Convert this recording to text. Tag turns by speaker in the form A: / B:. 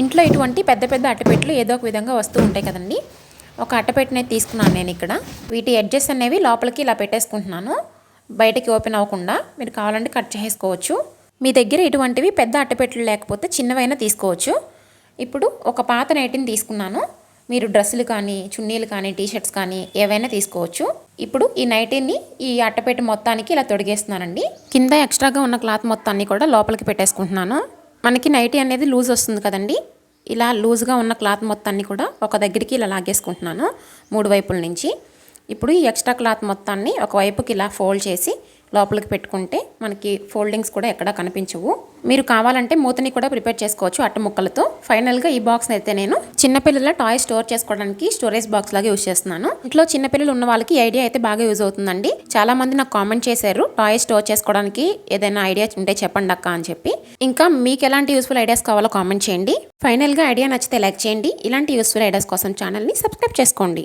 A: ఇంట్లో ఇటువంటి పెద్ద పెద్ద అట్టపెట్లు ఏదో ఒక విధంగా వస్తూ ఉంటాయి కదండి. ఒక అట్టపెట్టనే తీసుకున్నాను నేను ఇక్కడ. వీటి ఎడ్జెస్ అనేవి లోపలికి ఇలా పెట్టేసుకుంటున్నాను. బయటకి ఓపెన్ అవ్వకుండా మీరు కావాలంటే కట్ చేసుకోవచ్చు మీ దగ్గర ఇటువంటివి పెద్ద అట్టపెట్టెలు లేకపోతే చిన్నవైనా తీసుకోవచ్చు. ఇప్పుడు ఒక పాత నైటిని తీసుకున్నాను. మీరు డ్రెస్సులు కానీ చున్నీలు కానీ టీషర్ట్స్ కానీ ఏవైనా తీసుకోవచ్చు. ఇప్పుడు ఈ నైటీని ఈ అట్టపెట్టె మొత్తానికి ఇలా తొడిగేస్తున్నానండి. కింద ఎక్స్ట్రాగా ఉన్న క్లాత్ మొత్తాన్ని కూడా లోపలికి పెట్టేసుకుంటున్నాను. మనకి నైటీ అనేది లూజ్ వస్తుంది కదండి. ఇలా లూజ్గా ఉన్న క్లాత్ మొత్తాన్ని కూడా ఒక దగ్గరికి ఇలా లాగేసుకుంటున్నాను మూడు వైపుల నుంచి. ఇప్పుడు ఈ ఎక్స్ట్రా క్లాత్ మొత్తాన్ని ఒక వైపుకి ఇలా ఫోల్డ్ చేసి లోపలికి పెట్టుకుంటే మనకి ఫోల్డింగ్స్ కూడా ఎక్కడా కనిపించవు. మీరు కావాలంటే మూతని కూడా ప్రిపేర్ చేసుకోవచ్చు అట్ట ముక్కలతో. ఫైనల్గా ఈ బాక్స్ అయితే నేను చిన్నపిల్లల టాయ్ స్టోర్ చేసుకోవడానికి స్టోరేజ్ బాక్స్ లాగా యూస్ చేస్తున్నాను. ఇంట్లో చిన్నపిల్లలు ఉన్న వాళ్ళకి ఐడియా అయితే బాగా యూజ్ అవుతుందండి. చాలా మంది నాకు కామెంట్ చేశారు టాయ్ స్టోర్ చేసుకోవడానికి ఏదైనా ఐడియా ఉంటే చెప్పండి అక్క అని చెప్పి. ఇంకా మీకు ఎలాంటి యూస్ఫుల్ ఐడియాస్ కావాలో కామెంట్ చేయండి. ఫైనల్గా ఐడియా నచ్చితే లైక్ చేయండి. ఇలాంటి యూస్ఫుల్ ఐడియాస్ కోసం ఛానల్ని సబ్స్క్రైబ్ చేసుకోండి.